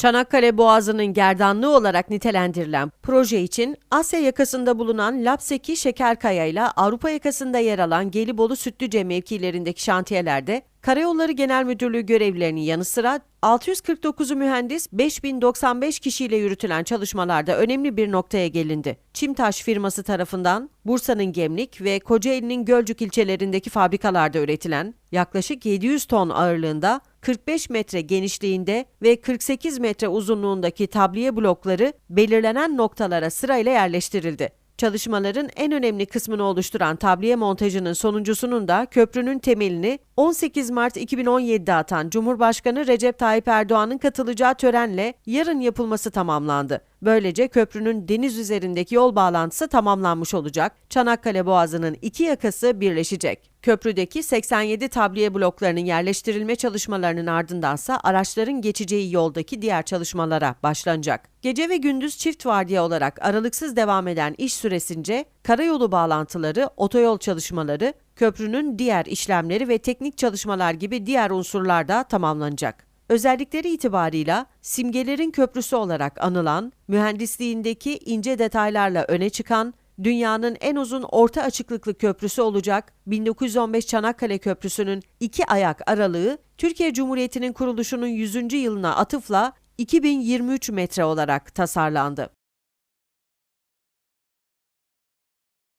Çanakkale Boğazı'nın gerdanlığı olarak nitelendirilen proje için Asya yakasında bulunan Lapseki Şekerkaya ile Avrupa yakasında yer alan Gelibolu Sütlüce mevkilerindeki şantiyelerde Karayolları Genel Müdürlüğü görevlilerinin yanı sıra 649'u mühendis 5095 kişiyle yürütülen çalışmalarda önemli bir noktaya gelindi. Çimtaş firması tarafından Bursa'nın Gemlik ve Kocaeli'nin Gölcük ilçelerindeki fabrikalarda üretilen yaklaşık 700 ton ağırlığında 45 metre genişliğinde ve 48 metre uzunluğundaki tabliye blokları belirlenen noktalara sırayla yerleştirildi. Çalışmaların en önemli kısmını oluşturan tabliye montajının sonuncusunun da köprünün temelini 18 Mart 2017'de atan Cumhurbaşkanı Recep Tayyip Erdoğan'ın katılacağı törenle yarın yapılması tamamlandı. Böylece köprünün deniz üzerindeki yol bağlantısı tamamlanmış olacak. Çanakkale Boğazı'nın iki yakası birleşecek. Köprüdeki 87 tabliye bloklarının yerleştirilme çalışmalarının ardındansa araçların geçeceği yoldaki diğer çalışmalara başlanacak. Gece ve gündüz çift vardiya olarak aralıksız devam eden iş süresince karayolu bağlantıları, otoyol çalışmaları, köprünün diğer işlemleri ve teknik çalışmalar gibi diğer unsurlar da tamamlanacak. Özellikleri itibarıyla simgelerin köprüsü olarak anılan, mühendisliğindeki ince detaylarla öne çıkan, dünyanın en uzun orta açıklıklı köprüsü olacak 1915 Çanakkale Köprüsü'nün iki ayak aralığı Türkiye Cumhuriyeti'nin kuruluşunun 100. yılına atıfla 2023 metre olarak tasarlandı.